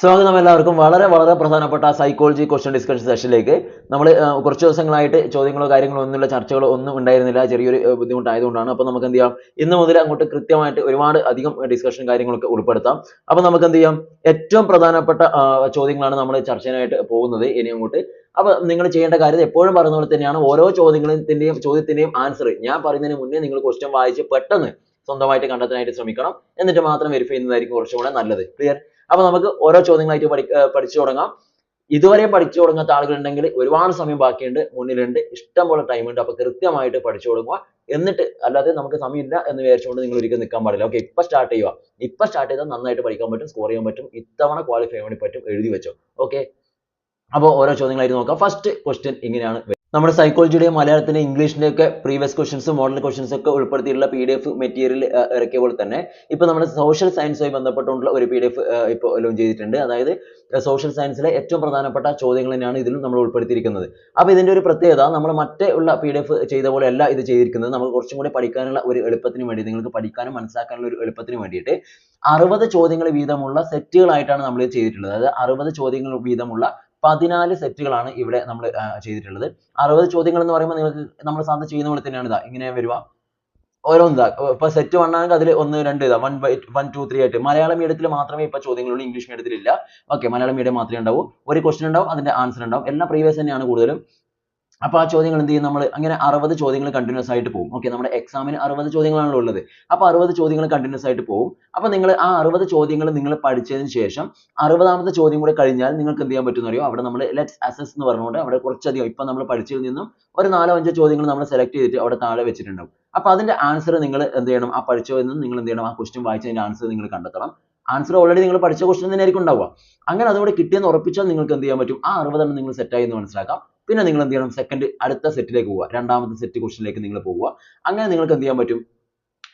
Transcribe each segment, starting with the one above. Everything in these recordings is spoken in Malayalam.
സ്വാഗതം എല്ലാവർക്കും. വളരെ വളരെ പ്രധാനപ്പെട്ട സൈക്കോളജി ക്വസ്റ്റ്യൻ ഡിസ്കഷൻ സെഷനിലേക്ക് നമ്മൾ കുറച്ച് ദിവസങ്ങളായിട്ട് ചോദ്യങ്ങളോ കാര്യങ്ങളോ ഒന്നുമില്ല ചർച്ചകളോ ഒന്നും ഉണ്ടായിരുന്നില്ല. ചെറിയൊരു ബുദ്ധിമുട്ടായതുകൊണ്ടാണ്. അപ്പോൾ നമുക്ക് എന്ത് ചെയ്യാം? ഇന്ന് മുതൽ അങ്ങോട്ട് കൃത്യമായിട്ട് ഒരുപാട് അധികം ഡിസ്കഷൻ കാര്യങ്ങളൊക്കെ ഉൾപ്പെടുത്താം. അപ്പോൾ നമുക്ക് എന്ത് ചെയ്യാം? ഏറ്റവും പ്രധാനപ്പെട്ട ചോദ്യങ്ങളാണ് നമ്മൾ ചർച്ചയായിട്ട് പോകുന്നത്. ഇനി അങ്ങോട്ട്. അപ്പോൾ നിങ്ങൾ ചെയ്യേണ്ട കാര്യം എപ്പോഴും പറയുന്ന പോലെ തന്നെയാണ്. ഓരോ ചോദ്യത്തിന്റെയും ചോദ്യത്തിന്റെയും ആൻസർ ഞാൻ പറയുന്നതിന് മുന്നേ നിങ്ങൾ ക്വസ്റ്റ്യൻ വായിച്ച് പെട്ടെന്ന് സ്വന്തമായിട്ട് കണ്ടെത്താനായിട്ട് ശ്രമിക്കണം. എന്നിട്ട് മാത്രം വെരിഫൈ ചെയ്യുന്നതായിരിക്കും കുറച്ചും കൂടെ നല്ലത്. ക്ലിയർ അപ്പൊ നമുക്ക് ഓരോ ചോദ്യങ്ങളായിട്ട് പഠി പഠിച്ചു തുടങ്ങാം. ഇതുവരെ പഠിച്ചു തുടങ്ങാത്ത ആളുകളുണ്ടെങ്കിൽ ഒരുപാട് സമയം ബാക്കിയുണ്ട് മുന്നിലുണ്ട് ഇഷ്ടം പോലെ ടൈം ഉണ്ട്. അപ്പൊ കൃത്യമായിട്ട് പഠിച്ചു തുടങ്ങുക എന്നിട്ട് അല്ലാതെ നമുക്ക് സമയമില്ല എന്ന് വിചാരിച്ചുകൊണ്ട് നിങ്ങൾ ഒരിക്കലും നിൽക്കാൻ പാടില്ല. ഓക്കെ ഇപ്പൊ സ്റ്റാർട്ട് ചെയ്യുക. ഇപ്പൊ സ്റ്റാർട്ട് ചെയ്താൽ നന്നായിട്ട് പഠിക്കാൻ പറ്റും സ്കോർ ചെയ്യാൻ പറ്റും ഇത്തവണ ക്വാളിഫൈ ചെയ്യാൻ വേണ്ടി പറ്റും എഴുതി വെച്ചോ. ഓക്കെ അപ്പോൾ ഓരോ ചോദ്യങ്ങളായിട്ട് നോക്കാം. ഫസ്റ്റ് ക്വസ്റ്റ്യൻ ഇങ്ങനെയാണ് നമ്മുടെ സൈക്കോളജിയുടെ മലയാളത്തിന്റെ ഇംഗ്ലീഷിന്റെ ഒക്കെ പ്രീവിയസ് ക്വസ്റ്റ്യൻസ് മോഡൽ ക്വസ്റ്റ്യൻസ് ഒക്കെ ഉൾപ്പെടുത്തിയിട്ടുള്ള പി ഡി എഫ് മെറ്റീരിയൽ ഇറക്കിയ പോലെ തന്നെ ഇപ്പൊ നമ്മുടെ സോഷ്യൽ സയൻസുമായി ബന്ധപ്പെട്ടുള്ള ഒരു പി ഡി എഫ് ഇപ്പോൾ ലോഞ്ച് ചെയ്തിട്ടുണ്ട്. അതായത് സോഷ്യൽ സയൻസിലെ ഏറ്റവും പ്രധാനപ്പെട്ട ചോദ്യങ്ങൾ തന്നെയാണ് ഇതിലും നമ്മൾ ഉൾപ്പെടുത്തിയിരിക്കുന്നത്. അപ്പോൾ ഇതിന്റെ ഒരു പ്രത്യേകത നമ്മൾ മറ്റേ ഉള്ള പി ഡി എഫ് ചെയ്ത പോലെ അല്ല ഇത് ചെയ്തിരിക്കുന്നത്. നമുക്ക് കുറച്ചും കൂടി പഠിക്കാനുള്ള ഒരു എളുപ്പത്തിന് വേണ്ടി നിങ്ങൾക്ക് പഠിക്കാനും മനസ്സിലാക്കാനുള്ള ഒരു എളുപ്പത്തിന് വേണ്ടിയിട്ട് അറുപത് ചോദ്യങ്ങൾ വീതമുള്ള സെറ്റുകളായിട്ടാണ് നമ്മൾ ചെയ്തിട്ടുള്ളത്. അതായത് അറുപത് ചോദ്യങ്ങൾ വീതമുള്ള പതിനാല് സെറ്റുകളാണ് ഇവിടെ നമ്മൾ ചെയ്തിട്ടുള്ളത്. അറുപത് ചോദ്യങ്ങൾ എന്ന് പറയുമ്പോൾ നിങ്ങൾക്ക് നമ്മൾ സാധാരണ ചെയ്യുന്ന പോലെ തന്നെയാണ് ഇതാ ഇങ്ങനെ വരുക. ഓരോന്ന് ഇതാ ഇപ്പൊ സെറ്റ് വൺ ആണെങ്കിൽ അതിൽ ഒന്ന് രണ്ട് ഇതാ one by one two three ആയിട്ട്. മലയാളം മീഡിയത്തിൽ മാത്രമേ ഇപ്പൊ ചോദ്യങ്ങളുള്ളൂ ഇംഗ്ലീഷ് മീഡിയത്തിൽ ഇല്ല ഓക്കെ മലയാളം മീഡിയം മാത്രമേ ഉണ്ടാവൂ. ഒരു ക്വസ്റ്റ്യൻ ഉണ്ടാവും അതിന്റെ ആൻസർ ഉണ്ടാവും. എല്ലാം പ്രീവിയസ് തന്നെയാണ് കൂടുതലും. അപ്പൊ ആ ചോദ്യങ്ങൾ എന്ത് ചെയ്യും? നമ്മൾ അങ്ങനെ അറുപത് ചോദ്യങ്ങൾ കണ്ടിന്യൂസ് ആയിട്ട് പോകും. ഓക്കെ നമ്മുടെ എക്സാമിന് അറുപത് ചോദ്യങ്ങളാണല്ലോ ഉള്ളത്. അപ്പോൾ അറുപത് ചോദ്യങ്ങൾ കണ്ടിന്യൂസ് ആയിട്ട് പോകും. അപ്പോൾ നിങ്ങൾ ആ അറുപത് ചോദ്യങ്ങൾ നിങ്ങൾ പഠിച്ചതിന് ശേഷം അറുപതാമത്തെ ചോദ്യം കൂടെ കഴിഞ്ഞാൽ നിങ്ങൾക്ക് എന്ത് ചെയ്യാൻ പറ്റുമെന്ന് അറിയോ അവിടെ നമ്മൾ ലെറ്റ്സ് അസസ് എന്ന് പറഞ്ഞുകൊണ്ട് അവിടെ കുറച്ചധികം ഇപ്പൊ നമ്മൾ പഠിച്ചതിൽ നിന്നും ഒരു നാലോ അഞ്ചോ ചോദ്യങ്ങൾ നമ്മൾ സെലക്ട് ചെയ്തിട്ട് അവിടെ താഴെ വെച്ചിട്ടുണ്ടാവും. അപ്പോൾ അതിന്റെ ആൻസർ നിങ്ങൾ എന്ത് ചെയ്യണം? ആ പഠിച്ചതിൽ നിന്ന് നിങ്ങൾ എന്ത് ചെയ്യണം? ആ ക്വസ്റ്റ്യൻ വായിച്ചതിന്റെ ആൻസർ നിങ്ങൾ കണ്ടെത്തണം. ആൻസർ ഓൾറെഡി നിങ്ങൾ പഠിച്ച ക്വസ്റ്റ്യൻ തന്നെ ആയിരിക്കും ഉണ്ടാവുക. അങ്ങനെ അതുകൂടെ കിട്ടിയെന്ന് ഉറപ്പിച്ചാൽ നിങ്ങൾക്ക് എന്ത് ചെയ്യാൻ പറ്റും? ആ അറുപതെണ്ണം നിങ്ങൾ സെറ്റ് ആയി എന്ന് മനസ്സിലാക്കാം. പിന്നെ നിങ്ങൾ എന്ത് ചെയ്യണം? സെക്കൻഡ് അടുത്ത സെറ്റിലേക്ക് പോവുക. രണ്ടാമത്തെ സെറ്റ് ലേക്ക് നിങ്ങൾ പോവുക. അങ്ങനെ നിങ്ങൾക്ക് എന്ത് ചെയ്യാൻ പറ്റും?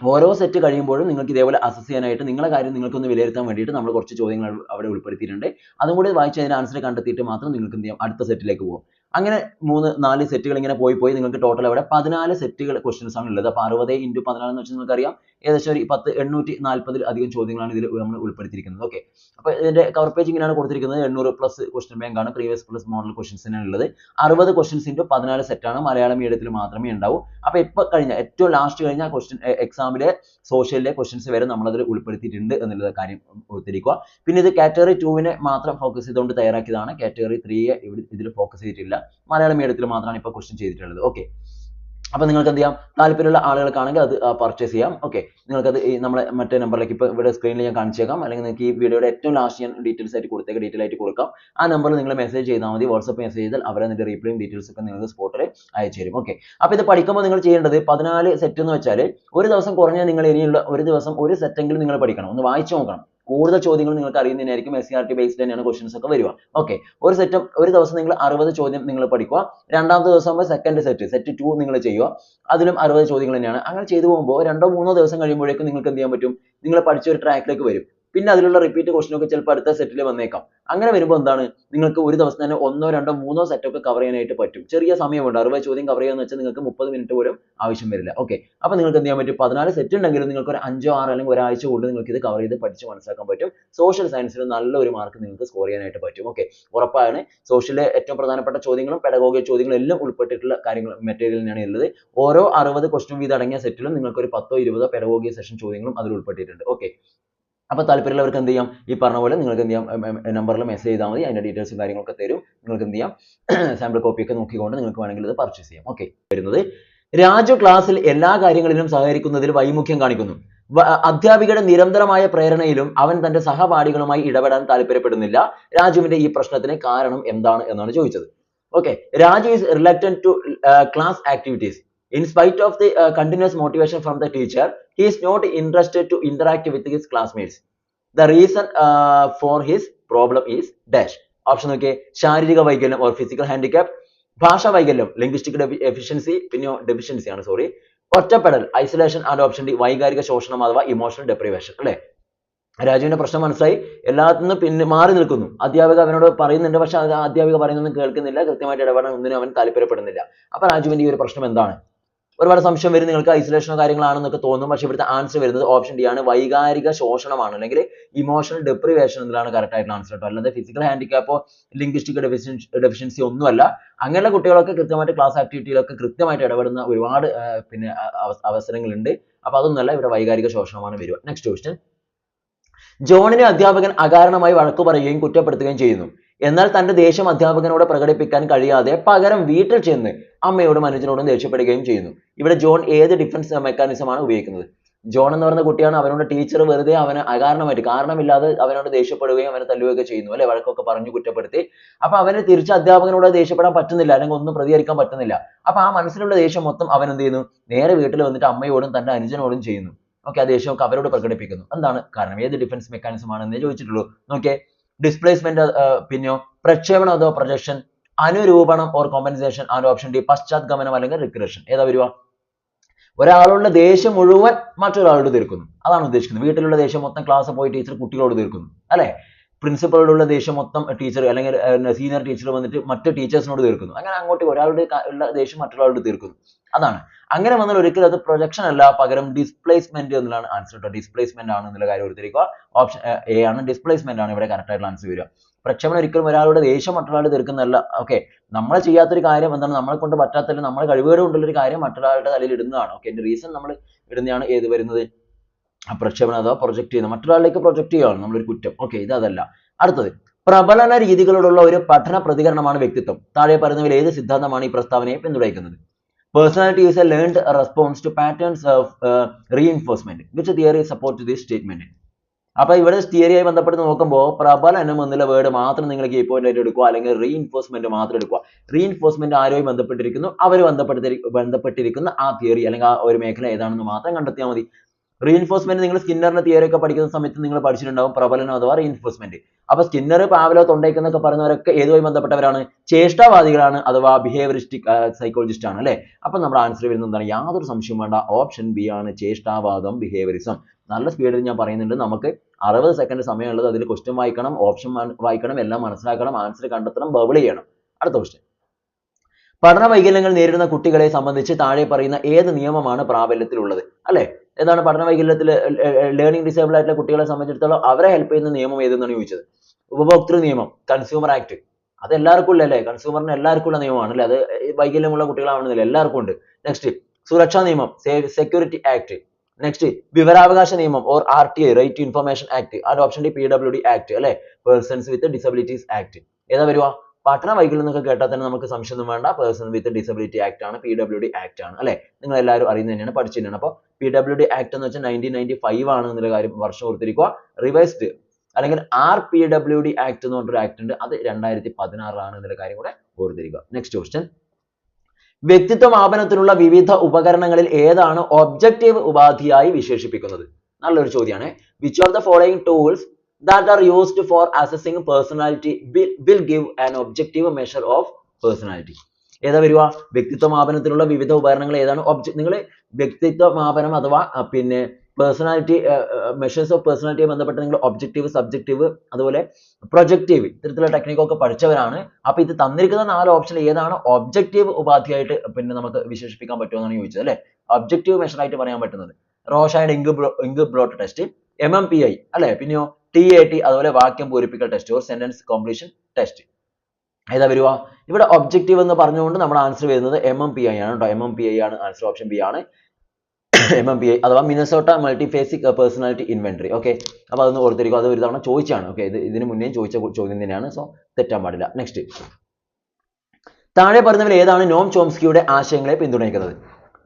ഓരോ സെറ്റ് കഴിയുമ്പോഴും നിങ്ങൾക്ക് ഇതേപോലെ അസസ് ചെയ്യാനായിട്ട് നിങ്ങളുടെ കാര്യം നിങ്ങൾക്ക് ഒന്ന് വിലയിരുത്താൻ വേണ്ടിയിട്ട് നമ്മൾ കുറച്ച് ചോദ്യങ്ങൾ അവ- അവിടെ ഉൾപ്പെടുത്തിയിട്ടുണ്ട്. അതും കൂടി വായിച്ച് അതിന്റെ ആൻസർ കണ്ടെത്തിയിട്ട് മാത്രം നിങ്ങൾക്ക് എന്ത് ചെയ്യാം? അടുത്ത സെറ്റിലേക്ക് പോകും അങ്ങനെ മൂന്ന് നാല് സെറ്റുകൾ ഇങ്ങനെ പോയി പോയി നിങ്ങൾക്ക് ടോട്ടൽ അവിടെ പതിനാല് സെറ്റുകൾ ക്വസ്റ്റ്യൻസ് ആണ് ഉള്ളത്. അപ്പോൾ അറുപത് ഇന്റു പതിനാല് എന്ന് വെച്ചാൽ നിങ്ങൾക്കറിയാം. ഏകദേശം ഒരു പത്ത് എണ്ണൂറ്റി നാൽപ്പതിൽ അധികം ചോദ്യങ്ങളാണ് ഇതിൽ നമ്മൾ ഉൾപ്പെടുത്തിയിരിക്കുന്നത്. ഓക്കെ അപ്പോൾ ഇതിന്റെ കവർ പേജ് ഇങ്ങനെയാണ് കൊടുത്തിരിക്കുന്നത്. എണ്ണൂറ് പ്ലസ് ക്വസ്റ്റ്യൻ ബാങ്ക് ആണ്. പ്രീവിയസ് പ്ലസ് മോഡൽ ക്വസ്റ്റ്യൻസ് തന്നെയാണ് ഉള്ളത്. അറുപത് ക്വസ്റ്റ്യൻസ് ഇന്റു പതിനാല് സെറ്റാണ് മലയാളം മീഡിയത്തിൽ മാത്രമേ ഉണ്ടാവൂ. അപ്പോൾ ഇപ്പോൾ കഴിഞ്ഞ ഏറ്റവും ലാസ്റ്റ് കഴിഞ്ഞ ക്വസ്റ്റ്യൻ എക്സാമിലെ സോഷ്യലിലെ ക്വസ്റ്റ്യൻസ് വരെ നമ്മളതിൽ ഉൾപ്പെടുത്തിയിട്ടുണ്ട് എന്നുള്ള കാര്യം ഓർത്തിരിക്കുക. പിന്നെ ഇത് കാറ്റഗറി ടൂവിനെ മാത്രം ഫോക്കസ് ചെയ്തുകൊണ്ട് തയ്യാറാക്കിയതാണ്. കാറ്റഗറി ത്രീയെ ഇതിൽ ഫോക്കസ് ചെയ്തിട്ടില്ല. മലയാളം മീഡിയത്തിൽ മാത്രമാണ് ഇപ്പോൾ ക്വസ്റ്റ്യൻ ചെയ്തിട്ടുള്ളത്. ഓക്കെ അപ്പോൾ നിങ്ങൾക്ക് എന്ത് ചെയ്യാം താല്പര്യമുള്ള ആളുകൾക്കാണെങ്കിൽ അത് പർച്ചേസ് ചെയ്യാം. ഓക്കെ നിങ്ങൾക്ക് ഈ നമ്മളെ മറ്റേ നമ്പറിലേക്ക് ഇപ്പോൾ ഇവിടെ സ്ക്രീനിൽ ഞാൻ കാണിച്ചേക്കാം. അല്ലെങ്കിൽ നിങ്ങൾക്ക് ഈ വീഡിയോയുടെ ഏറ്റവും ലാസ്റ്റ് ഞാൻ ഡീറ്റെയിൽസ് ആയിട്ട് കൊടുത്തേക്ക് ഡീറ്റെയിൽ ആയിട്ട് കൊടുക്കാം. ആ നമ്പറിൽ നിങ്ങൾ മെസ്സേജ് ചെയ്താൽ മതി. വാട്സപ്പ് മെസ്സേജ് ചെയ്താൽ അവർ അതിന്റെ റീപ്ലൈയും ഡീറ്റെയിൽസ് ഒക്കെ നിങ്ങൾക്ക് സ്പോട്ടിൽ അയച്ചു തരും. ഓക്കെ അപ്പോൾ ഇത് പഠിക്കുമ്പോൾ നിങ്ങൾ ചെയ്യേണ്ടത് പതിനാല് സെറ്റ് എന്ന് വെച്ചാൽ ഒരു ദിവസം കുറഞ്ഞ നിങ്ങൾ ഇനിയുള്ള ഒരു ദിവസം ഒരു സെറ്റെങ്കിലും നിങ്ങൾ പഠിക്കണം. ഒന്ന് വായിച്ചു നോക്കണം. കൂടുതൽ ചോദ്യങ്ങൾ നിങ്ങൾക്ക് അറിയുന്നതിനായിരിക്കും S C R T based തന്നെയാണ് ക്വസ്റ്റ്യൻസ് ഒക്കെ വരിക. ഓക്കെ ഒരു സെറ്റ് ഒരു ദിവസം നിങ്ങൾ അറുപത് ചോദ്യം നിങ്ങൾ പഠിക്കുക. രണ്ടാമത്തെ ദിവസം സെക്കൻഡ് സെറ്റ് സെറ്റ് ടു നിങ്ങൾ ചെയ്യുക. അതിലും അറുപത് ചോദ്യങ്ങൾ തന്നെയാണ്. അങ്ങനെ ചെയ്തു പോകുമ്പോൾ രണ്ടോ മൂന്നോ ദിവസം കഴിയുമ്പോഴേക്കും നിങ്ങൾക്ക് എന്ത് ചെയ്യാൻ പറ്റും? നിങ്ങൾ പഠിച്ച ഒരു ട്രാക്കിലേക്ക് വരും. പിന്നെ അതിലുള്ള റിപ്പീറ്റ് ക്വസ്റ്റൻ ഒക്കെ ചിലപ്പോൾ അടുത്ത സെറ്റിൽ വന്നേക്കാം. അങ്ങനെ വരുമ്പോൾ എന്താണ്? നിങ്ങൾക്ക് ഒരു ദിവസം തന്നെ ഒന്നോ രണ്ടോ മൂന്നോ സെറ്റ് ഒക്കെ കവർ ചെയ്യാനായിട്ട് പറ്റും. ചെറിയ സമയമുണ്ട്. അറുപത് ചോദ്യം കവർ ചെയ്യാന്ന് വെച്ചാൽ നിങ്ങൾക്ക് മുപ്പത് മിനിറ്റ് പോലും ആവശ്യം വരില്ല. ഓക്കെ അപ്പോൾ നിങ്ങൾക്ക് എന്ത് ചെയ്യാൻ പറ്റും? പതിനാല് സെറ്റ് ഉണ്ടെങ്കിലും നിങ്ങൾക്ക് ഒരു അഞ്ചോ ആറോ അല്ലെങ്കിൽ ഒരാഴ്ച കൊണ്ട് നിങ്ങൾക്ക് ഇത് കവർ ചെയ്ത് പഠിച്ച് മനസ്സിലാക്കാൻ പറ്റും. സോഷ്യൽ സയൻസിൽ നല്ലൊരു മാർക്ക് നിങ്ങൾക്ക് സ്കോർ ചെയ്യാനായിട്ട് പറ്റും. ഓക്കെ ഉറപ്പാണ് സോഷ്യലിലെ ഏറ്റവും പ്രധാനപ്പെട്ട ചോദ്യങ്ങളും പെഡഗോഗി ചോദ്യങ്ങളും എല്ലാം ഉൾപ്പെട്ടിട്ടുള്ള കാര്യങ്ങൾ മെറ്റീരിയൽ തന്നെയാണ് ഉള്ളത്. ഓരോ അറുപത് ക്വസ്റ്റ്യൻ വീതം അടങ്ങിയ സെറ്റിലും നിങ്ങൾക്ക് ഒരു പത്തോ ഇരുപതോ പെഡഗോഗി സെഷൻ ചോദ്യങ്ങളും അതിൽ ഉൾപ്പെട്ടിട്ടുണ്ട്. ഓക്കെ അപ്പോൾ താല്പര്യമുള്ളവർക്ക് എന്ത് ചെയ്യാം? ഈ പറഞ്ഞ പോലെ നിങ്ങൾക്ക് എന്ത് ചെയ്യാം? നമ്പറിൽ മെസ്സേജ് ചെയ്താൽ മതി. അതിന്റെ ഡീറ്റെയിൽസും കാര്യങ്ങളൊക്കെ തരും. നിങ്ങൾക്ക് എന്ത് ചെയ്യാം? സാമ്പിൾ കോപ്പിയൊക്കെ നോക്കിക്കൊണ്ട് നിങ്ങൾക്ക് വേണമെങ്കിൽ ഇത് പർച്ചേസ് ചെയ്യാം. ഓക്കെ വരുന്നത്. രാജു ക്ലാസ്സിൽ എല്ലാ കാര്യങ്ങളിലും സഹകരിക്കുന്നതിൽ വൈമുഖ്യം കാണിക്കുന്നു. അധ്യാപികയുടെ നിരന്തരമായ പ്രേരണയിലും അവൻ തന്റെ സഹപാഠികളുമായി ഇടപെടാൻ താല്പര്യപ്പെടുന്നില്ല. രാജുവിന്റെ ഈ പ്രശ്നത്തിന് കാരണം എന്താണ് എന്നാണ് ചോദിച്ചത്. Okay Raju is reluctant to class activities. In spite of the uh, continuous motivation from the teacher he is not interested his classmates. The reason uh, for his problem is dash. Option നോക്കിയേ. ശാരീരിക വൈകല്യം ഓർ ഫിസിക്കൽ ഹാൻഡിക്യാപ്പ് ഭാഷാ വൈകല്യം ലിംഗ്വിസ്റ്റിക് എഫിഷ്യൻസി പിന്നെ ഡെഫിഷ്യൻസി ആണ് സോറി ഒറ്റപ്പെടൽ ഐസൊലേഷൻ ആൻഡ് ഓപ്ഷൻ ഡി വൈകാരിക ശോഷണം അഥവാ ഇമോഷണൽ ഡെപ്രിവേഷൻ അല്ലെ? രാജുവിന്റെ പ്രശ്നം മനസ്സിലായി. എല്ലാത്തിനും പിന്നെ മാറി നിൽക്കുന്നു. അധ്യാപിക അവനോട് പറയുന്നുണ്ട് പക്ഷെ അധ്യാപിക പറയുന്നൊന്നും കേൾക്കുന്നില്ല. കൃത്യമായിട്ട് ഇടപെടാൻ ഒന്നിനും അവൻ താല്പര്യപ്പെടുന്നില്ല. അപ്പൊ രാജുവിന്റെ ഈ ഒരു പ്രശ്നം എന്താണ്? ഒരുപാട് സംശയം വരും നിങ്ങൾക്ക് ഐസൊലേഷനോ കാര്യങ്ങളാണെന്നൊക്കെ തോന്നും. പക്ഷെ ഇവിടുത്തെ ആൻസർ വരുന്നത് ഓപ്ഷൻ ഡി ആണ്. വൈകാരിക ശോഷണമാണ് അല്ലെങ്കിൽ ഇമോഷണൽ ഡെപ്രിവേഷൻ എന്നതാണ് കറക്റ്റ് ആയിട്ടുള്ള ആൻസർ കേട്ടോ. അല്ലാതെ ഫിസിക്കൽ ഹാൻഡിക്കാപ്പോ ലിംഗ്വിസ്റ്റിക് ഡെഫിഷ്യൻസി ഒന്നുമല്ല. അങ്ങനെയുള്ള കുട്ടികളൊക്കെ കൃത്യമായിട്ട് ക്ലാസ് ആക്ടിവിറ്റിയിലൊക്കെ കൃത്യമായിട്ട് ഇടപെടുന്ന ഒരുപാട് പിന്നെ അവസരങ്ങളുണ്ട്. അപ്പൊ അതൊന്നുമല്ല ഇവിടെ വൈകാരിക ശോഷണമാണ് വരിക. നെക്സ്റ്റ് ക്വസ്റ്റ്യൻ ജോണിനെ അധ്യാപകൻ അകാരണമായി വഴക്കു പറയുകയും കുറ്റപ്പെടുത്തുകയും ചെയ്യുന്നു. എന്നാൽ തന്റെ ദേഷ്യം അധ്യാപകനോട് പ്രകടിപ്പിക്കാൻ കഴിയാതെ പകരം വീട്ടിൽ ചെന്ന് അമ്മയോടും അനുജനോടും ദേഷ്യപ്പെടുകയും ചെയ്യുന്നു. ഇവിടെ ജോൺ ഏത് ഡിഫൻസ് മെക്കാനിസം ആണ് ഉപയോഗിക്കുന്നത്? ജോൺ എന്ന് പറയുന്ന കുട്ടിയാണ് അവനോട് ടീച്ചർ വെറുതെ അവന് അകാരണമായിട്ട് കാരണമില്ലാതെ അവനോട് ദേഷ്യപ്പെടുകയും അവനെ തല്ലുകയൊക്കെ ചെയ്യുന്നു അല്ലെ? വഴക്കൊക്കെ പറഞ്ഞു കുറ്റപ്പെടുത്തി. അപ്പൊ അവന് തിരിച്ച് അധ്യാപകനോട് ദേഷ്യപ്പെടാൻ പറ്റുന്നില്ല അല്ലെങ്കിൽ ഒന്നും പ്രതികരിക്കാൻ പറ്റുന്നില്ല. അപ്പൊ ആ മനസ്സിലുള്ള ദേഷ്യം മൊത്തം അവൻ എന്ത് ചെയ്യുന്നു? നേരെ വീട്ടിൽ വന്നിട്ട് അമ്മയോടും തന്റെ അനുജനോടും ചെയ്യുന്നു. ഓക്കെ ആ ദേഷ്യമൊക്കെ അവരോട് പ്രകടിപ്പിക്കുന്നു. എന്താണ്? കാരണം ഏത് ഡിഫൻസ് മെക്കാനിസം ആണെന്നേ ചോദിച്ചിട്ടുള്ളൂ. നോക്കിയേ ഡിസ്പ്ലേസ്മെന്റ് പിന്നെയോ പ്രക്ഷേപണം അതോ പ്രൊജക്ഷൻ അനുരൂപണം ഓർ കോമ്പൻസേഷൻ ആണ് ഓപ്ഷൻ ഡി പശ്ചാത്ഗമനം അല്ലെങ്കിൽ റിഗ്രഷൻ ഏതാ വരിക? ഒരാളുടെ ദേഷ്യം മുഴുവൻ മറ്റൊരാളോട് തീർക്കുന്നു. അതാണ് ഉദ്ദേശിക്കുന്നത്. വീട്ടിലുള്ള ദേഷ്യം മൊത്തം ക്ലാസ് പോയി ടീച്ചർ കുട്ടികളോട് തീർക്കുന്നു. അല്ലെ? പ്രിൻസിപ്പളോടുള്ള ദേഷ്യം മൊത്തം ടീച്ചർ അല്ലെങ്കിൽ സീനിയർ ടീച്ചർ വന്നിട്ട് മറ്റ് ടീച്ചേഴ്സിനോട് തീർക്കുന്നു. അങ്ങനെ അങ്ങോട്ട് ഒരാളുടെ ഉള്ള ദേഷ്യം മറ്റൊരാളോട് തീർക്കുന്നു. അതാണ്. അങ്ങനെ വന്നാൽ ഒരിക്കലും അത് പ്രൊജക്ഷൻ അല്ല. പകരം ഡിസ്പ്ലേസ്മെന്റ് എന്നുള്ളതാണ് ആൻസർ കേട്ടോ ഡിസ്പ്ലേസ്മെന്റ് ആണ് എന്നുള്ള കാര്യം ഓർത്തിരിക്കുക. ഓപ്ഷൻ എ ആണ് ഡിസ്പ്ലേസ്മെന്റ് ആണ് ഇവിടെ കറക്റ്റ് ആയിട്ടുള്ള ആൻസർ വരിക. പ്രക്ഷേപണം ഒരിക്കലും ഒരാളുടെ ദേഷ്യം മറ്റൊരാളുടെ തീർക്കുന്നതല്ല. ഓക്കെ നമ്മൾ ചെയ്യാത്തൊരു കാര്യം എന്താണ്? നമ്മളെ കൊണ്ട് പറ്റാത്തല്ല നമ്മളെ കഴിവുകൾ കൊണ്ടുള്ള ഒരു കാര്യം മറ്റൊരാളുടെ തലയിൽ ഇടുന്നതാണ്. ഓക്കെ എന്റെ റീസൺ നമ്മൾ ഇടുന്നതാണ് ഏത് വരുന്നത്? പ്രക്ഷേപണം അഥവാ പ്രൊജക്ട് ചെയ്യുന്നത് മറ്റൊരാളിലേക്ക് പ്രൊജക്ട് ചെയ്യുകയാണ് നമ്മളൊരു കുറ്റം. ഓക്കെ ഇത് അതല്ല. അടുത്തത്. പ്രബലന രീതികളോടുള്ള ഒരു പഠന പ്രതികരണമാണ് വ്യക്തിത്വം. താഴെ പറയുന്നവയിൽ ഏത് സിദ്ധാന്തമാണ് ഈ പ്രസ്താവനയെ പിന്തുണയ്ക്കുന്നത്? Personality is a learned response to patterns of reinforcement which theory support this statement അപ്പൊ ഇവിടെ തിയറിയായി ബന്ധപ്പെട്ട് നോക്കുമ്പോൾ പ്രബലനം എന്നുള്ള വേർഡ് മാത്രം നിങ്ങൾ കീ പോയിന്റ് ആയിട്ട് എടുക്കുക അല്ലെങ്കിൽ റീഇൻഫോഴ്സ്മെന്റ് മാത്രം എടുക്കുക. റീഇൻഫോഴ്സ്മെന്റ് ആരുമായി ബന്ധപ്പെട്ടിരിക്കുന്നു? അവർ ബന്ധപ്പെട്ടി ബന്ധപ്പെട്ടിരിക്കുന്ന ആ തിയറി അല്ലെങ്കിൽ ആ ഒരു മേഖല ഏതാണെന്ന് മാത്രം കണ്ടെത്തിയാൽ മതി. റീഇൻഫോഴ്സ്മെന്റ് നിങ്ങൾ സ്കിന്നറിന്റെ തിയറി ഒക്കെ പഠിക്കുന്ന സമയത്ത് നിങ്ങൾ പഠിച്ചിട്ടുണ്ടാവും പ്രബലനം അഥവാ റീഇൻഫോഴ്സ്മെന്റ് അപ്പൊ സ്കിന്നർ പാവലോ തൊണ്ടയ്ക്ക് എന്നൊക്കെ പറയുന്നവരൊക്കെ ഏതുമായി ബന്ധപ്പെട്ടവരാണ്? ചേഷ്ടാവാദികളാണ് അഥവാ ബിഹേവിയറിസ്റ്റിക് സൈക്കോളജിസ്റ്റ് ആണ് അല്ലെ? അപ്പൊ നമ്മുടെ ആൻസർ വരുന്നത് എന്താണ്? യാതൊരു സംശയവും വേണ്ട. ഓപ്ഷൻ ബി ആണ് ചേഷ്ടാവാദം ബിഹേവിയറിസം നല്ല സ്പീഡിൽ ഞാൻ പറയുന്നുണ്ട്. നമുക്ക് അറുപത് സെക്കൻഡ് സമയമുള്ളത് അതിൽ ക്വസ്റ്റ്യൻ വായിക്കണം ഓപ്ഷൻ വായിക്കണം എല്ലാം മനസ്സിലാക്കണം ആൻസർ കണ്ടെത്തണം ബബിൾ ചെയ്യണം. അടുത്ത ക്വസ്റ്റ്യൻ പഠന വൈകല്യങ്ങൾ നേരിടുന്ന കുട്ടികളെ സംബന്ധിച്ച് താഴെ പറയുന്ന ഏത് നിയമമാണ് പ്രാബല്യത്തിലുള്ളത്? അല്ലേ? ഏതാണ് പഠന വൈകല്യത്തിൽ ലേണിംഗ് ഡിസേബിൾ ആയിട്ടുള്ള കുട്ടികളെ സംബന്ധിച്ചിടത്തോളം അവരെ ഹെൽപ്പ് ചെയ്യുന്ന നിയമം ഏതെന്നാണ് ചോദിച്ചത്? ഉപഭോക്തൃ നിയമം കൺസ്യൂമർ ആക്ട് അത് എല്ലാവർക്കും ഉള്ളല്ലേ കൺസ്യൂമറിന് എല്ലാവർക്കും ഉള്ള നിയമമാണ് അല്ലേ? അത് വൈകല്യമുള്ള കുട്ടികളാണെന്നില്ല എല്ലാവർക്കും ഉണ്ട്. നെക്സ്റ്റ് സുരക്ഷാ നിയമം സെക്യൂരിറ്റി ആക്ട് നെക്സ്റ്റ് വിവരാവകാശ നിയമം or R T I right to information act D P W D act അല്ലെ? പേഴ്സൺസ് വിത്ത് ഡിസബിലിറ്റീസ് ആക്ട് ഏതാ വരുക പഠന വൈകല്യം എന്നൊക്കെ കേട്ടാൽ തന്നെ നമുക്ക് സംശയമൊന്നും വേണ്ട. പേഴ്സൺ വിത്ത് ഡിസബിലിറ്റി ആക്ട് ആണ് പി ഡബ്ല്യു ഡി ആക്ട് ആണ് അല്ലെ? നിങ്ങൾ എല്ലാവരും അറിയുന്നത് തന്നെയാണ് പഠിച്ചു തന്നെയാണ് അപ്പോൾ പി ഡബ്ല്യു ഡി ആക്ട് എന്ന് വെച്ചാൽ നയന്റീൻ നയന്റി ഫൈവ് ആണ് എന്നുള്ള കാര്യം വർഷം ഓർത്തിരിക്കുക. റിവൈസ്ഡ് അല്ലെങ്കിൽ R P W D act എന്ന് പറഞ്ഞൊരു ആക്ട് ഉണ്ട്. അത് രണ്ടായിരത്തി പതിനാറാണ് എന്നുള്ള കാര്യം കൂടെ ഓർത്തിരിക്കുക. നെക്സ്റ്റ് ക്വസ്റ്റ്യൻ വ്യക്തിത്വ മാപനത്തിനുള്ള വിവിധ ഉപകരണങ്ങളിൽ ഏതാണ് ഒബ്ജക്റ്റീവ് ഉപാധിയായി വിശേഷിപ്പിക്കുന്നത്? നല്ലൊരു ചോദ്യമാണ് which of the following tools that are used for assessing personality will, will give an objective measure of personality? ഏതാ വരിക? വ്യക്തിത്വ മാപനത്തിനുള്ള വിവിധ ഉപകരണങ്ങൾ ഏതാണ്? ഒബ്ജക്ട് നിങ്ങൾ വ്യക്തിത്വ മാപനം അഥവാ പിന്നെ പേഴ്സണാലിറ്റി മെഷേഴ്സ് ഓഫ് പേഴ്സണാലിറ്റിയെ ബന്ധപ്പെട്ട് നിങ്ങൾ ഒബ്ജക്റ്റീവ് സബ്ജക്റ്റീവ് അതുപോലെ പ്രൊജക്റ്റീവ് ഇത്തരത്തിലുള്ള ടെക്നിക്കൊക്കെ പഠിച്ചവരാണ്. അപ്പൊ ഇത് തന്നിരിക്കുന്ന നാല് ഓപ്ഷൻ ഏതാണ്? ഒബ്ജക്റ്റീവ് ഉപാധിയായിട്ട് പിന്നെ നമുക്ക് വിശേഷിപ്പിക്കാൻ പറ്റുമെന്നാണ് ചോദിച്ചത് അല്ലെ? ഒബ്ജക്റ്റീവ് മെഷർ ആയിട്ട് പറയാൻ പറ്റുന്നത്. റോഷായുടെ ink ink blot test M M P I അല്ലെ? പിന്നെയോ ടി എ ടി അതുപോലെ വാക്യം പൂരിപ്പിക്കൽ test or sentence completion test ഏതാ വരുക? ഇവിടെ ഒബ്ജക്റ്റീവ് എന്ന് പറഞ്ഞുകൊണ്ട് നമ്മുടെ ആൻസർ വരുന്നത് എം എം പി ഐ ആണ് കേട്ടോ എം എം പി ഐ ആണ് ആൻസർ ഓപ്ഷൻ ബി ആണ്. എം എം ബി ഐ അഥവാ Minnesota multiphasic personality inventory okay അപ്പോൾ അതൊന്ന് ഓർത്തിരിക്കുക. അത് ഒരു തവണ ചോദിച്ചാണ്. ഓക്കെ ഇത് ഇതിന് മുന്നേ ചോദിച്ച ചോദ്യം തന്നെയാണ്. സോ തെറ്റാൻ പാടില്ല. നെക്സ്റ്റ് താഴെ പറഞ്ഞവരിൽ ഏതാണ് നോം ചോംസ്കിയുടെ ആശയങ്ങളെ പിന്തുണയ്ക്കുന്നത്?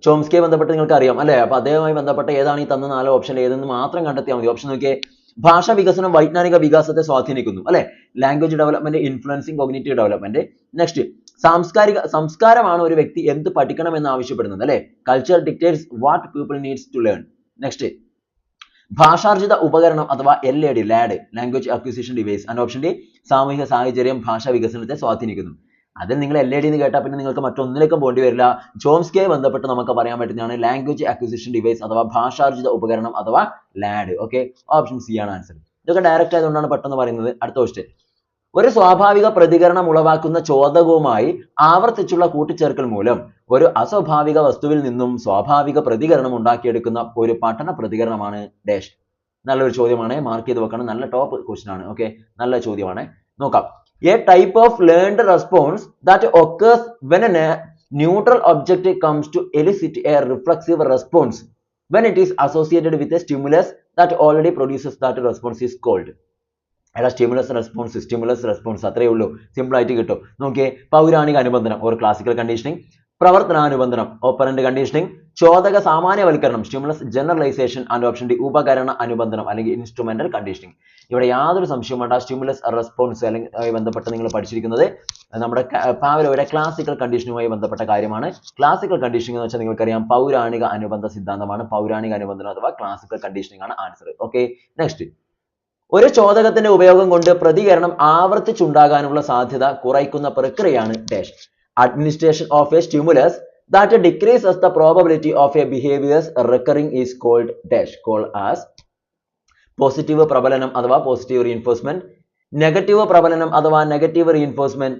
ചോംസ്കിയെ ബന്ധപ്പെട്ട് നിങ്ങൾക്ക് അറിയാം അല്ലേ? അപ്പോൾ അദ്ദേഹവുമായി ബന്ധപ്പെട്ട ഏതാണ് ഈ തന്ന നാല് ഓപ്ഷൻ ഏതെന്ന് മാത്രം കണ്ടെത്തിയാൽ മതി. ഓപ്ഷൻ നോക്കിയേ. ഭാഷാ വികസനം വൈജ്ഞാനിക വികാസത്തെ സ്വാധീനിക്കുന്നു അല്ലെ? Language development influencing cognitive development next സാംസ്കാരിക സംസ്കാരമാണ് ഒരു വ്യക്തി എന്ത് പഠിക്കണം എന്ന് ആവശ്യപ്പെടുന്നത് അല്ലേ? Culture dictates what people needs to learn next ഭാഷാർജിത ഉപകരണം അഥവാ the LAD language acquisition device and option D സാമൂഹിക സാഹചര്യം ഭാഷാ വികസനത്തെ സ്വാധീനിക്കുന്നു. അതിൽ നിങ്ങൾ ഡി എന്ന് കേട്ടാൽ പിന്നെ നിങ്ങൾക്ക് മറ്റൊന്നിലേക്കും പോകേണ്ടി വരില്ല. ചോംസ്കിയെ ബന്ധപ്പെട്ട് നമുക്ക് പറയാൻ പറ്റുന്നതാണ് ലാംഗ്വേജ് അക്വിസിഷൻ ഡിവൈസ് അഥവാ ഭാഷാർജിത ഉപകരണം അഥവാ ലാഡ് ഓക്കെ ഓപ്ഷൻ സി ആണ് ആൻസർ ഇതൊക്കെ ഡയറക്റ്റ് ആയതുകൊണ്ടാണ് പെട്ടെന്ന് പറയുന്നത്. അടുത്ത ക്വസ്റ്റ്യൻ ഒരു സ്വാഭാവിക പ്രതികരണം ഉളവാക്കുന്ന ചോദകവുമായി ആവർത്തിച്ചുള്ള കൂട്ടിച്ചേർക്കൽ മൂലം ഒരു അസ്വാഭാവിക വസ്തുവിൽ നിന്നും സ്വാഭാവിക പ്രതികരണം ഉണ്ടാക്കിയെടുക്കുന്ന ഒരു പഠന പ്രതികരണമാണ് ഡാഷ് നല്ലൊരു ചോദ്യമാണ്. മാർക്ക് ചെയ്ത് വെക്കണം. നല്ല ടോപ്പ് ക്വസ്റ്റൻ ആണ്. ഓക്കെ നല്ല ചോദ്യമാണ്. നോക്കാം. A type of learned response that occurs when a neutral object comes to elicit a reflexive response when it is associated with a stimulus that already produces that response is called. എടാ സ്റ്റിമുലസ് റെസ്പോൺസ് സ്റ്റിമുലസ് റെസ്പോൺസ് അത്രയേ ഉള്ളൂ. സിമ്പിൾ ആയിട്ട് കിട്ടും. നോക്കിയേ പൗരാണിക അനുബന്ധനം ഓർ ക്ലാസിക്കൽ കണ്ടീഷനിങ് പ്രവർത്തനാനുബന്ധനം ഓപ്പറന്റ് കണ്ടീഷനിങ് ചോദക സാമാന്യവൽക്കരണം stimulus generalisation and option D ഉപകരണ അനുബന്ധനം അല്ലെങ്കിൽ ഇൻസ്ട്രുമെന്റൽ കണ്ടീഷനിങ് ഇവിടെ യാതൊരു സംശയവും വേണ്ട. സ്റ്റിമുലസ് റെസ്പോൺസ് അല്ലെങ്കിൽ ബന്ധപ്പെട്ട് നിങ്ങൾ പഠിച്ചിരിക്കുന്നത് നമ്മുടെ പാവലോയുടെ ക്ലാസിക്കൽ കണ്ടീഷനുമായി ബന്ധപ്പെട്ട കാര്യമാണ്. ക്ലാസിക്കൽ കണ്ടീഷനിങ് എന്ന് വെച്ചാൽ നിങ്ങൾക്കറിയാം പൗരാണിക അനുബന്ധ സിദ്ധാന്തമാണ്. പൗരാണിക അനുബന്ധനം അഥവാ ക്ലാസിക്കൽ കണ്ടീഷനിങ് ആണ് ആൻസർ ഓക്കെ നെക്സ്റ്റ് ഒരു ചോദകത്തിന്റെ ഉപയോഗം കൊണ്ട് പ്രതികരണം ആവർത്തിച്ചുണ്ടാകാനുള്ള സാധ്യത കുറയ്ക്കുന്ന പ്രക്രിയയാണ് dash administration of a stimulus that decreases the probability of a behavior's recurring is called dash called as positive പ്രബലനം അഥവാ പോസിറ്റീവ് റീഇൻഫോഴ്സ്മെന്റ് നെഗറ്റീവ് പ്രബലനം അഥവാ നെഗറ്റീവ് റീഇൻഫോഴ്സ്മെന്റ്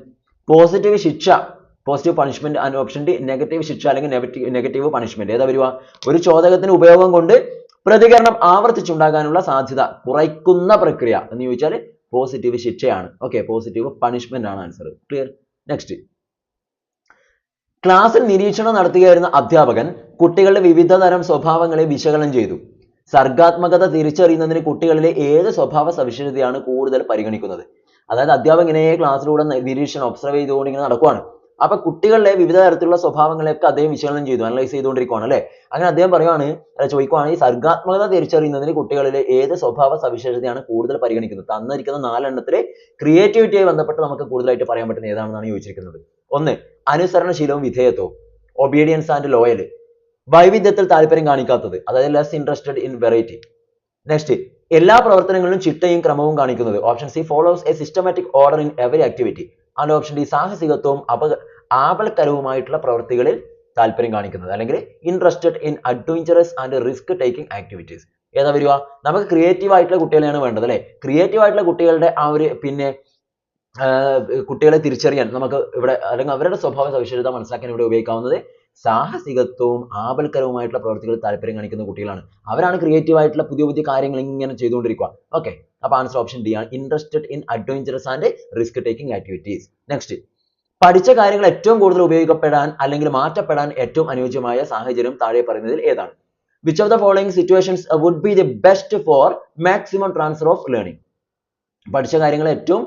പോസിറ്റീവ് ശിക്ഷ positive punishment and option D negative ശിക്ഷ അല്ലെങ്കിൽ നെഗറ്റീവ് പണിഷ്മെന്റ് ഏതാ വരിക? ഒരു ചോദകത്തിന് ഉപയോഗം കൊണ്ട് പ്രതികരണം ആവർത്തിച്ചുണ്ടാകാനുള്ള സാധ്യത കുറയ്ക്കുന്ന പ്രക്രിയ എന്ന് ചോദിച്ചാൽ പോസിറ്റീവ് ശിക്ഷയാണ്. ഓക്കെ പോസിറ്റീവ് പണിഷ്മെന്റ് ആണ് ആൻസർ ക്ലിയർ നെക്സ്റ്റ് ക്ലാസ്സിൽ നിരീക്ഷണം നടത്തുകയായിരുന്ന അധ്യാപകൻ കുട്ടികളുടെ വിവിധ തരം സ്വഭാവങ്ങളെ വിശകലനം ചെയ്തു. സർഗാത്മകത തിരിച്ചറിയുന്നതിന് കുട്ടികളിലെ ഏത് സ്വഭാവ സവിശേഷതയാണ് കൂടുതൽ പരിഗണിക്കുന്നത്? അതായത് അധ്യാപകനെ ക്ലാസ്സിലൂടെ നിരീക്ഷണം ഒബ്സർവ് ചെയ്തുകൊണ്ട് ഇങ്ങനെ നടക്കുവാണ്. അപ്പൊ കുട്ടികളിലെ വിവിധ തരത്തിലുള്ള സ്വഭാവങ്ങളെയൊക്കെ അദ്ദേഹം വിശകലനം ചെയ്തു അനലൈസ് ചെയ്തുകൊണ്ടിരിക്കുകയാണ് അല്ലേ? അങ്ങനെ അദ്ദേഹം പറയുവാണ് ചോദിക്കുവാണ് ഈ സർഗാത്മകത തിരിച്ചറിയുന്നതിന് കുട്ടികളിലെ ഏത് സ്വഭാവ സവിശേഷതയാണ് കൂടുതൽ പരിഗണിക്കുന്നത്? തന്നിരിക്കുന്ന നാലെണ്ണത്തിലെ ക്രിയേറ്റിവിറ്റിയായി ബന്ധപ്പെട്ട് നമുക്ക് കൂടുതലായിട്ട് പറയാൻ പറ്റുന്ന ഏതാണെന്നാണ് ചോദിച്ചിരിക്കുന്നത്? ഒന്ന് അനുസരണശീലവും വിധേയത്വവും. ഒബീഡിയൻസ് ആൻഡ് ലോയൽ വൈവിധ്യത്തിൽ താല്പര്യം കാണിക്കാത്തത്. അതായത് less interested in variety next എല്ലാ പ്രവർത്തനങ്ങളിലും ചിട്ടയും ക്രമവും കാണിക്കുന്നത്. Option C follows a systematic order in every activity and option D സാഹസികത്വവും അപ ആപൽക്കരവുമായിട്ടുള്ള പ്രവൃത്തികളിൽ താല്പര്യം കാണിക്കുന്നത്. അല്ലെങ്കിൽ interested in adventurous and risk taking activities ഏതാ വരിക? നമുക്ക് ക്രിയേറ്റീവ് ആയിട്ടുള്ള കുട്ടികളെയാണ് വേണ്ടത് അല്ലേ? ക്രിയേറ്റീവ് ആയിട്ടുള്ള കുട്ടികളുടെ ആ ഒരു പിന്നെ കുട്ടികളെ തിരിച്ചറിയാൻ നമുക്ക് ഇവിടെ അല്ലെങ്കിൽ അവരുടെ സ്വഭാവ സവിശേഷത മനസ്സിലാക്കാൻ ഇവിടെ ഉപയോഗിക്കാവുന്നത് സാഹസികത്വവും ആപൽക്കരവുമായിട്ടുള്ള പ്രവർത്തികളിൽ താല്പര്യം കാണിക്കുന്ന കുട്ടികളാണ്. അവരാണ് ക്രിയേറ്റീവ് ആയിട്ടുള്ള പുതിയ പുതിയ കാര്യങ്ങൾ ഇങ്ങനെ ചെയ്തുകൊണ്ടിരിക്കുക. ഓക്കെ അപ്പോൾ ആൻസർ ഓപ്ഷൻ ഡി ആണ്. Interested in adventurous and risk taking activities next പഠിച്ച കാര്യങ്ങൾ ഏറ്റവും കൂടുതൽ ഉപയോഗിക്കപ്പെടാൻ അല്ലെങ്കിൽ മാറ്റപ്പെടാൻ ഏറ്റവും അനുയോജ്യമായ സാഹചര്യം താഴെ പറയുന്നതിൽ ഏതാണ്? Which of the following situations would be the best for maximum transfer of learning പഠിച്ച കാര്യങ്ങൾ ഏറ്റവും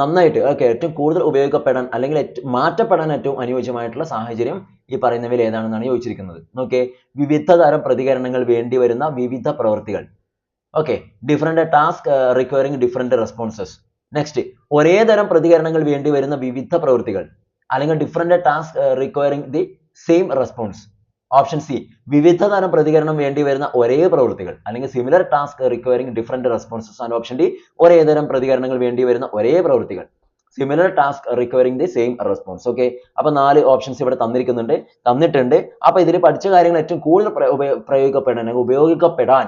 നന്നായിട്ട് ഓക്കെ ഏറ്റവും കൂടുതൽ ഉപയോഗിക്കപ്പെടാൻ അല്ലെങ്കിൽ മാറ്റപ്പെടാൻ ഏറ്റവും അനുയോജ്യമായിട്ടുള്ള സാഹചര്യം ഈ പറയുന്നവയിൽ ഏതാണെന്നാണ് ചോദിച്ചിരിക്കുന്നത്. ഓക്കെ വിവിധ തരം പ്രതികരണങ്ങൾ വേണ്ടി വരുന്ന വിവിധ പ്രവൃത്തികൾ okay different task requiring different responses next ഒരേ തരം പ്രതികരണങ്ങൾ വേണ്ടി വരുന്ന വിവിധ പ്രവൃത്തികൾ അല്ലെങ്കിൽ different task requiring the same response option C വിവിധ തരം പ്രതികരണം വേണ്ടി വരുന്ന ഒരേ പ്രവൃത്തികൾ അല്ലെങ്കിൽ similar task requiring different responses and option D ഒരേ തരം പ്രതികരണങ്ങൾ വേണ്ടി വരുന്ന ഒരേ പ്രവൃത്തികൾ similar task requiring the same response okay അപ്പൊ നാല് ഓപ്ഷൻസ് ഇവിടെ തന്നിരിക്കുന്നുണ്ട് തന്നിട്ടുണ്ട്. അപ്പൊ ഇതിൽ പഠിച്ച കാര്യങ്ങൾ ഏറ്റവും കൂടുതൽ പ്രയോഗിക്കപ്പെടാൻ ഉപയോഗിക്കപ്പെടാൻ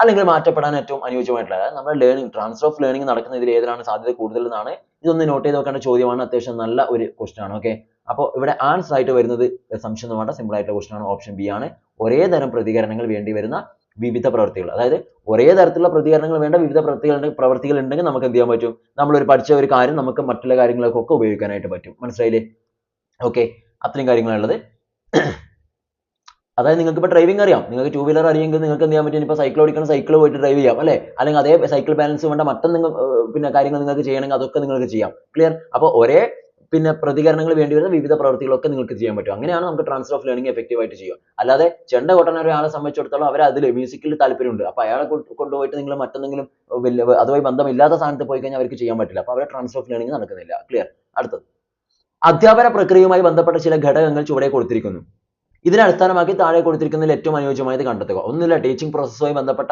അല്ലെങ്കിൽ മാറ്റപ്പെടാൻ ഏറ്റവും അനുയോജ്യമായിട്ടുള്ള അതായത് നമ്മുടെ ലേണിംഗ് ട്രാൻസ്ഫർ ഓഫ് ലേണിംഗ് നടക്കുന്ന ഇതിൽ ഏതിലാണ് സാധ്യത കൂടുതൽ എന്നാണ് ഇതൊന്ന് നോട്ട് ചെയ്ത് വെക്കേണ്ട ചോദ്യമാണ്. അത്യാവശ്യം നല്ല ഒരു ക്വസ്റ്റൻ ആണ്. ഓക്കെ അപ്പോൾ ഇവിടെ ആൻസർ ആയിട്ട് വരുന്നത് സംശയം വേണ്ട സിമ്പിൾ ആയിട്ടുള്ള ക്വസ്റ്റൻ ആണ്. ഓപ്ഷൻ ബി ആണ്. ഒരേ തരം പ്രതികരണങ്ങൾ വേണ്ടി വരുന്ന വിവിധ പ്രവൃത്തികൾ അതായത് ഒരേ തരത്തിലുള്ള പ്രതികരണങ്ങൾ വേണ്ട വിവിധ പ്രവൃത്തികൾ പ്രവൃത്തികൾ ഉണ്ടെങ്കിൽ നമുക്ക് എന്ത് ചെയ്യാൻ പറ്റും? നമ്മൾ ഒരു പഠിച്ച ഒരു കാര്യം നമുക്ക് മറ്റുള്ള കാര്യങ്ങൾക്കൊക്കെ ഉപയോഗിക്കാനായിട്ട് പറ്റും. മനസ്സിലായില്ലേ? ഓക്കെ അത്രയും കാര്യങ്ങളുള്ളത് അതായത് നിങ്ങൾക്ക് ഇപ്പോൾ ഡ്രൈവിംഗ് അറിയാം. നിങ്ങൾക്ക് ടൂ വീലർ അറിയെങ്കിൽ നിങ്ങൾക്ക് എന്ത് ചെയ്യാൻ പറ്റും? ഇപ്പോൾ സൈക്കിൾ ഓടിക്കണം സൈക്കിൾ പോയിട്ട് ഡ്രൈവ് ചെയ്യാം അല്ലേ? അല്ലെങ്കിൽ അതേ സൈക്കിൾ ബാലൻസ് വേണ്ട മറ്റും നിങ്ങൾ പിന്നെ കാര്യങ്ങൾ നിങ്ങൾക്ക് ചെയ്യണമെങ്കിൽ അതൊക്കെ നിങ്ങൾക്ക് ചെയ്യാം. ക്ലിയർ അപ്പോൾ ഒരേ പിന്നെ പ്രതികരണങ്ങൾ വേണ്ടി വരുന്ന വിവിധ പ്രവൃത്തികളൊക്കെ നിങ്ങൾക്ക് ചെയ്യാൻ പറ്റും. അങ്ങനെയാണ് നമുക്ക് ട്രാൻസ്ഫർ ഓഫ് ലേണിംഗ് എഫക്റ്റീവ് ആയിട്ട് ചെയ്യുക. അല്ലാതെ ചെണ്ട കൊട്ടണ ഒരാളെ സംബന്ധിച്ചിടത്തോളം അവർ അതിൽ മ്യൂസിക്കിൽ താല്പര്യമുണ്ട്. അപ്പോൾ അയാളെ കൊണ്ടുപോയിട്ട് നിങ്ങൾ മറ്റെന്തെങ്കിലും അതുമായി ബന്ധമില്ലാത്ത സ്ഥാനത്ത് പോയി കഴിഞ്ഞാൽ അവർക്ക് ചെയ്യാൻ പറ്റില്ല. അപ്പോൾ അവരെ ട്രാൻസ്ഫർ ഓഫ് ലേണിംഗ് നടക്കുന്നില്ല. ക്ലിയർ അടുത്തത്. അധ്യാപന പ്രക്രിയയുമായി ബന്ധപ്പെട്ട ചില ഘടകങ്ങൾ ചുവടെ കൊടുത്തിരിക്കുന്നു. ഇതിനെ അടിസ്ഥാനമാക്കി താഴെ കൊടുത്തിരിക്കുന്നതിൽ ഏറ്റവും അനുയോജ്യമായത് കണ്ടെത്തുക. ഒന്നുമില്ല ടീച്ചിങ് പ്രോസസ്സുമായി ബന്ധപ്പെട്ട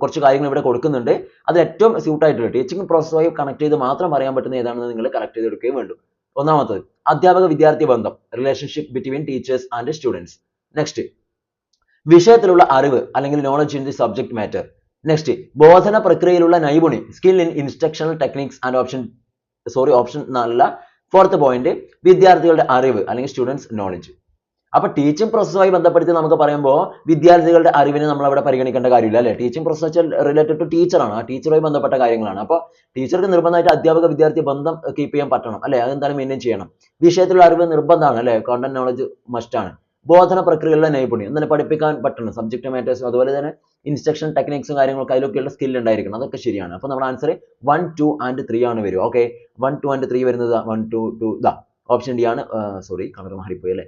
കുറച്ച് കാര്യങ്ങൾ ഇവിടെ കൊടുക്കുന്നുണ്ട്. അത് ഏറ്റവും സ്യൂട്ട് ആയിട്ടുള്ള ടീച്ചിങ് പ്രോസസ്സുമായി കണക്ട് ചെയ്ത് മാത്രം പറയാൻ പറ്റുന്ന ഏതാണെന്ന് നിങ്ങൾ കറക്റ്റ് ചെയ്തെടുക്കുകയും വേണ്ടു. ഒന്നാമത്തത് അധ്യാപക വിദ്യാർത്ഥി ബന്ധം relationship between teachers and students next വിഷയത്തിലുള്ള അറിവ് അല്ലെങ്കിൽ knowledge in the subject matter next ബോധന പ്രക്രിയയിലുള്ള നൈപുണി skill in instructional techniques and option sorry option നല്ല ഫോർത്ത് പോയിന്റ് വിദ്യാർത്ഥികളുടെ അറിവ് അല്ലെങ്കിൽ സ്റ്റുഡൻസ് നോളജ് അപ്പൊ ടീച്ചിങ് പ്രോസസ്സുമായി ബന്ധപ്പെടുത്തി നമുക്ക് പറയുമ്പോൾ വിദ്യാർത്ഥികളുടെ അറിവിനെ നമ്മൾ അവിടെ പരിഗണിക്കേണ്ട കാര്യമില്ല അല്ലേ? ടീച്ചിങ് പ്രോസസ് റിലേറ്റഡ് ടു ടീച്ചറാണ് ആ ടീച്ചറുമായി ബന്ധപ്പെട്ട കാര്യങ്ങളാണ്. അപ്പോൾ ടീച്ചർക്ക് നിർബന്ധമായിട്ട് അധ്യാപക വിദ്യാർത്ഥി ബന്ധം കീപ്പ് ചെയ്യാൻ പറ്റണം അല്ലേ? അതെന്തായാലും മെയിന്റെയിൻ ചെയ്യണം. വിഷയത്തിലുള്ള അറിവ് നിർബന്ധമാണ് അല്ലേ? കോണ്ടന്റ് നോളജ് മസ്റ്റ് ആണ്. ബോധന പ്രക്രിയകളിലെ നൈപുണ്യം എന്താണ് പഠിപ്പിക്കാൻ പറ്റണം സബ്ജക്ട് മാറ്റേഴ്സും അതുപോലെ തന്നെ ഇൻസ്ട്രക്ഷൻ ടെക്നിക്സും കാര്യങ്ങളൊക്കെ അതിലൊക്കെയുള്ള സ്കിൽ ഉണ്ടായിരിക്കണം. അതൊക്കെ ശരിയാണ്. അപ്പോൾ നമ്മുടെ answer one two and three ആണ് വരും okay one two and three വരുന്നത് വൺ ടു ടു ഇതാ. ഓപ്ഷൻ ഡി ആണ് സോറി കളർ മാറിപ്പോയി അല്ലേ?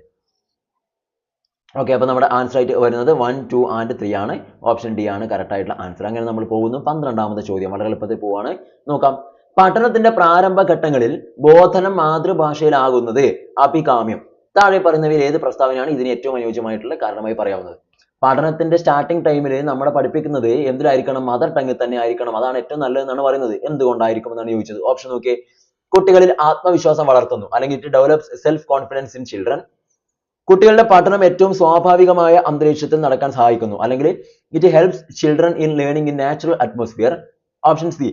ഓക്കെ അപ്പോൾ നമ്മുടെ ആൻസർ ആയിട്ട് വരുന്നത് വൺ ടു ആൻഡ് ത്രീ ആണ്. ഓപ്ഷൻ ഡി ആണ് കറക്റ്റ് ആയിട്ടുള്ള ആൻസർ അങ്ങനെ നമ്മൾ പോകുന്നു. പന്ത്രണ്ടാമത്തെ ചോദ്യം വളരെ എളുപ്പത്തിൽ പോവാണ്. നോക്കാം. പഠനത്തിന്റെ പ്രാരംഭ ഘട്ടങ്ങളിൽ ബോധനം മാതൃഭാഷയിലാകുന്നത് അഭികാമ്യം. താഴെ പറയുന്നവയിൽ ഏത് പ്രസ്താവനയാണ് ഇതിന് ഏറ്റവും അനുയോജ്യമായിട്ടുള്ള കാരണമായി പറയാവുന്നത്? പഠനത്തിന്റെ സ്റ്റാർട്ടിംഗ് ടൈമിൽ നമ്മളെ പഠിപ്പിക്കുന്നത് എന്തിലായിരിക്കണം? മദർ ടങ്ങിൽ തന്നെ ആയിരിക്കണം. അതാണ് ഏറ്റവും നല്ലതെന്നാണ് പറയുന്നത്. എന്തുകൊണ്ടായിരിക്കും എന്നാണ് ചോദിച്ചത്? ഓപ്ഷൻ നോക്കിയേ. കുട്ടികളിൽ ആത്മവിശ്വാസം വളർത്തുന്നു. അല്ലെങ്കിൽ it develops self confidence in children കുട്ടികളുടെ പഠനം ഏറ്റവും സ്വാഭാവികമായ അന്തരീക്ഷത്തിൽ നടക്കാൻ സഹായിക്കുന്നു. അല്ലെങ്കിൽ it helps children in learning in natural atmosphere. Option C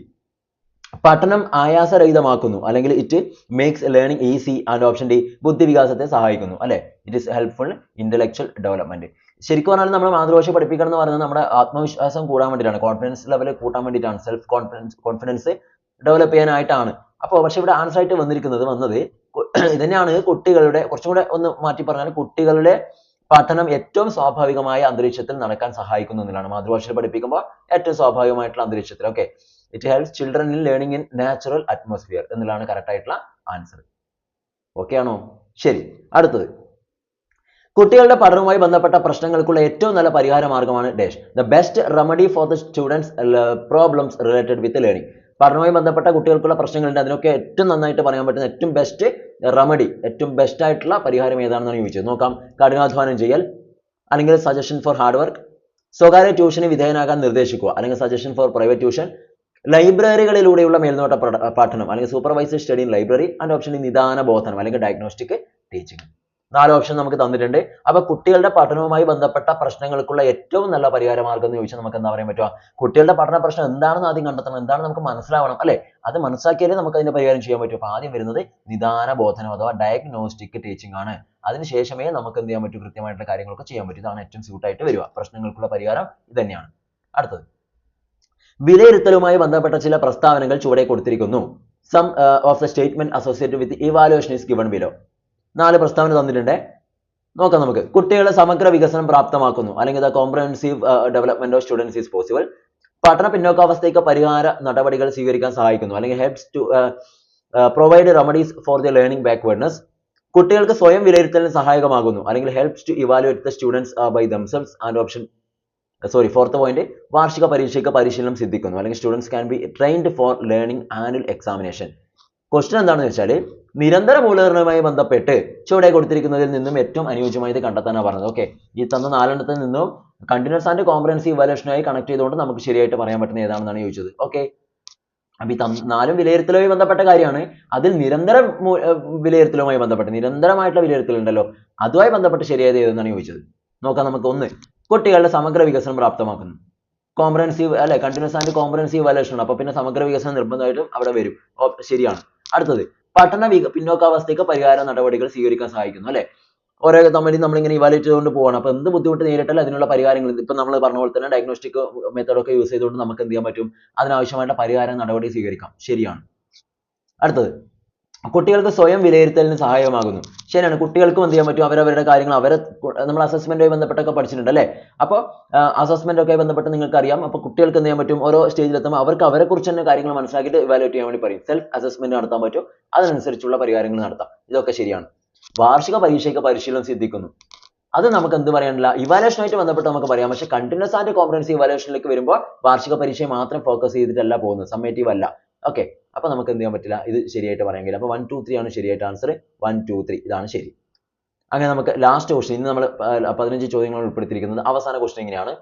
പഠനം ആയാസരഹിതമാക്കുന്നു. അല്ലെങ്കിൽ it makes learning easy and option D ബുദ്ധിവികാസത്തെ സഹായിക്കുന്നു. അല്ലേ? It is helpful intellectual development ശരിക്കും പറഞ്ഞാൽ നമ്മൾ മാതൃഭാഷ പഠിപ്പിക്കണം എന്ന് പറയുന്നത് നമ്മുടെ ആത്മവിശ്വാസം കൂടാൻ വേണ്ടിയിട്ടാണ്. കോൺഫിഡൻസ് ലെവൽ കൂട്ടാൻ വേണ്ടിയിട്ടാണ്. സെൽഫ് കോൺഫിഡൻസ് കോൺഫിഡൻസ് ഡെവലപ്പ് ചെയ്യാനായിട്ടാണ്. അപ്പോൾ പക്ഷേ ഇവിടെ ആൻസർ ആയിട്ട് വന്നിരിക്കുന്നത് വന്നത് ഇതന്നെയാണ് കുട്ടികളുടെ കുറച്ചും കൂടെ ഒന്ന് മാറ്റി പറഞ്ഞാൽ കുട്ടികളുടെ പഠനം ഏറ്റവും സ്വാഭാവികമായ അന്തരീക്ഷത്തിൽ നടക്കാൻ സഹായിക്കുന്നു എന്നതാണ് മാതൃഭാഷയിൽ പഠിപ്പിക്കുമ്പോൾ ഏറ്റവും സ്വാഭാവികമായിട്ടുള്ള അന്തരീക്ഷത്തിൽ. Okay it helps children in learning in natural atmosphere എന്നുള്ളതാണ് കറക്റ്റ് ആയിട്ടുള്ള ആൻസർ ഓക്കെ ആണോ? ശരി. അടുത്തത്. കുട്ടികളുടെ പഠനവുമായി ബന്ധപ്പെട്ട പ്രശ്നങ്ങൾക്കുള്ള ഏറ്റവും നല്ല പരിഹാര മാർഗമാണ് dash the best remedy for the students problems related with learning പഠനവുമായി ബന്ധപ്പെട്ട കുട്ടികൾക്കുള്ള പ്രശ്നങ്ങളുണ്ട്. അതിനൊക്കെ ഏറ്റവും നന്നായിട്ട് പറയാൻ പറ്റുന്ന ഏറ്റവും ബെസ്റ്റ് റെമഡി ഏറ്റവും ബെസ്റ്റ് ആയിട്ടുള്ള പരിഹാരം ഏതാണെന്നാണ് ചോദിച്ചത്. നോക്കാം. കഠിനാധ്വാനം ചെയ്യൽ അല്ലെങ്കിൽ സജഷൻ ഫോർ ഹാർഡ് വർക്ക് സ്വകാര്യ ട്യൂഷന് വിധേയനാകാൻ നിർദ്ദേശിക്കുക അല്ലെങ്കിൽ സജഷൻ ഫോർ പ്രൈവറ്റ് ട്യൂഷൻ ലൈബ്രറികളിലൂടെയുള്ള മേൽനോട്ട പഠ- പഠനം അല്ലെങ്കിൽ supervisor study in library and option നിദാന ബോധനം അല്ലെങ്കിൽ ഡയഗ്നോസ്റ്റിക് ടീച്ചിങ് നാല് ഓപ്ഷൻ നമുക്ക് തന്നിട്ടുണ്ട്. അപ്പൊ കുട്ടികളുടെ പഠനവുമായി ബന്ധപ്പെട്ട പ്രശ്നങ്ങൾക്കുള്ള ഏറ്റവും നല്ല പരിഹാര മാർഗം എന്ന് ചോദിച്ചാൽ നമുക്ക് എന്താ പറയാൻ പറ്റുക? കുട്ടികളുടെ പഠന പ്രശ്നം എന്താണെന്ന് ആദ്യം കണ്ടെത്തണം. എന്താണ് നമുക്ക് മനസ്സിലാവണം അല്ലെ? അത് മനസ്സിലാക്കിയാലേ നമുക്ക് അതിന്റെ പരിഹാരം ചെയ്യാൻ പറ്റൂ. അപ്പൊ ആദ്യം വരുന്നത് നിദാന ബോധനം അഥവാ ഡയഗ്നോസ്റ്റിക് ടീച്ചിങ് ആണ്. അതിനുശേഷമേ നമുക്ക് എന്ത് ചെയ്യാൻ പറ്റൂ? കൃത്യമായിട്ടുള്ള കാര്യങ്ങളൊക്കെ ചെയ്യാൻ പറ്റൂ. ഇതാണ് ഏറ്റവും സ്യൂട്ട് ആയിട്ട് വരിക. പ്രശ്നങ്ങൾക്കുള്ള പരിഹാരം ഇത് തന്നെയാണ്. അടുത്തത്. വിലയിരുത്തലുമായി ബന്ധപ്പെട്ട ചില പ്രസ്താവനകൾ ചുവടെ കൊടുത്തിരിക്കുന്നു. Some of the statement associated with evaluation is given below നാല് പ്രസ്താവന തന്നിട്ടുണ്ട്. നോക്കാം നമുക്ക്. കുട്ടികളെ സമഗ്ര വികസനം പ്രാപ്തമാക്കുന്നു. അല്ലെങ്കിൽ the comprehensive development of students is possible പഠന പിന്നോക്കാവസ്ഥയ്ക്ക് പരിഹാര നടപടികൾ സ്വീകരിക്കാൻ സഹായിക്കുന്നു. അല്ലെങ്കിൽ helps to provide remedies for the learning backwardness കുട്ടികൾക്ക് സ്വയം വിലയിരുത്തലിന് സഹായകമാകുന്നു. അല്ലെങ്കിൽ helps to evaluate the students by themselves and option sorry fourth point വാർഷിക പരീക്ഷയ്ക്ക് പരിശീലനം സിദ്ധിക്കുന്നു. അല്ലെങ്കിൽ students can be trained for learning annual examination question എന്താണെന്ന് വെച്ചാൽ നിരന്തര മൂലധനവുമായി ബന്ധപ്പെട്ട് ചുവടെ കൊടുത്തിരിക്കുന്നതിൽ നിന്നും ഏറ്റവും അനുയോജ്യമായത് കണ്ടെത്താനാണ് പറഞ്ഞത്. ഓക്കെ ഈ തന്ന നാലെണ്ണത്തിൽ നിന്നും കണ്ടിന്യൂസ് ആൻഡ് കോംപ്രഹെൻസീവ് ഇവാലുവേഷനായി കണക്ട് ചെയ്തുകൊണ്ട് നമുക്ക് ശരിയായിട്ട് പറയാൻ പറ്റുന്ന ഏതാണെന്നാണ് ചോദിച്ചത്. ഓക്കെ അപ്പൊ ഈ നാലും വിലയിരുത്തലുമായി ബന്ധപ്പെട്ട കാര്യമാണ്. അതിൽ നിരന്തര വിലയിരുത്തലുമായി ബന്ധപ്പെട്ട് നിരന്തരമായിട്ടുള്ള വിലയിരുത്തൽ ഉണ്ടല്ലോ അതുമായി ബന്ധപ്പെട്ട് ശരിയായത് ഏതെന്നാണ് ചോദിച്ചത്? നോക്കാം നമുക്ക് ഒന്ന്. കുട്ടികളുടെ സമഗ്ര വികസനം പ്രാപ്തമാക്കുന്നു. കോംപ്രഹെൻസീവ് അല്ലെ കണ്ടിന്യൂസ് ആൻഡ് കോംപ്രഹെൻസീവ് വാലേഷൻ അപ്പോൾ അപ്പൊ പിന്നെ സമഗ്ര വികസനം നിർബന്ധമായിട്ടും അവിടെ വരും. ഓ, ശരിയാണ്. അടുത്തത് പഠന വിക പിന്നോക്കാവസ്ഥയ്ക്ക് പരിഹാര നടപടികൾ സ്വീകരിക്കാൻ സഹായിക്കുന്നു അല്ലേ? ഓരോ തമ്മിൽ നമ്മളിങ്ങനെ ഇവാലുവേറ്റ് ചെയ്തുകൊണ്ട് പോവാണ്. അപ്പൊ എന്ത് ബുദ്ധിമുട്ട് നേരിട്ടാലും അതിനുള്ള പരിഹാരങ്ങൾ ഇപ്പോ നമ്മൾ പറഞ്ഞ പോലെ തന്നെ ഡയഗ്നോസ്റ്റിക് മെത്തേഡ് ഒക്കെ യൂസ് ചെയ്തുകൊണ്ട് നമുക്ക് എന്ത് ചെയ്യാൻ പറ്റും? അതിനാവശ്യമായിട്ട് പരിഹാര നടപടി സ്വീകരിക്കാം. ശരിയാണ്. അടുത്തത് കുട്ടികൾക്ക് സ്വയം വിലയിരുത്തലിന് സഹായകമാകുന്നു. ശരിയാണ്. കുട്ടികൾക്കും എന്ത് ചെയ്യാൻ പറ്റും? അവരവരുടെ കാര്യങ്ങൾ അവരെ നമ്മൾ അസസ്മെന്റുമായി ബന്ധപ്പെട്ടൊക്കെ പഠിച്ചിട്ടുണ്ട് അല്ലേ? അപ്പോൾ അസസ്മെന്റ് ഒക്കെ ബന്ധപ്പെട്ട് നിങ്ങൾക്ക് അറിയാം അപ്പോൾ കുട്ടികൾക്ക് എന്ത് ചെയ്യാൻ പറ്റും? ഓരോ സ്റ്റേജിലെത്തുമ്പോൾ അവർക്ക് അവരെ കുറിച്ച് തന്നെ കാര്യങ്ങൾ മനസ്സിലാക്കിയിട്ട് ഇവാലുവേറ്റ് ചെയ്യാൻ വേണ്ടി പറയും. സെൽഫ് അസസ്മെന്റ് നടത്താൻ പറ്റും. അതിനനുസരിച്ചുള്ള പരിഹാരങ്ങൾ നടത്താം. ഇതൊക്കെ ശരിയാണ്. വാർഷിക പരീക്ഷയ്ക്ക് പരിശീലനം സിദ്ധിക്കുന്നു. അത് നമുക്ക് എന്ത് പറയാനില്ല? ആയിട്ട് ബന്ധപ്പെട്ട് നമുക്ക് പറയാം. പക്ഷേ കണ്ടിന്യൂസ് ആൻഡ് കോംപ്രഹെൻസീവ് ഇവാലുവേഷനിലേക്ക് വരുമ്പോൾ വാർഷിക പരീക്ഷയെ മാത്രം ഫോക്കസ് ചെയ്തിട്ടല്ല പോകുന്നത്. സമ്മേറ്റീവ് അല്ല. ഓക്കെ അപ്പൊ നമുക്ക് എന്ത് ചെയ്യാൻ പറ്റില്ല? ഇത് ശരിയായിട്ട് പറയാൻ കഴിയില്ല അപ്പൊ വൺ ടു ത്രീ ആണ് ശരിയായിട്ട് ആൻസർ വൺ ടു ത്രീ ഇതാണ് ശരി. അങ്ങനെ നമുക്ക് ലാസ്റ്റ് ക്വസ്റ്റ്യൻ ഇന്ന് നമ്മൾ പതിനഞ്ച് ചോദ്യങ്ങൾ ഉൾപ്പെടുത്തിയിരിക്കുന്നത്. അവസാന ക്വസ്റ്റ്യൻ ഇങ്ങനെയാണ്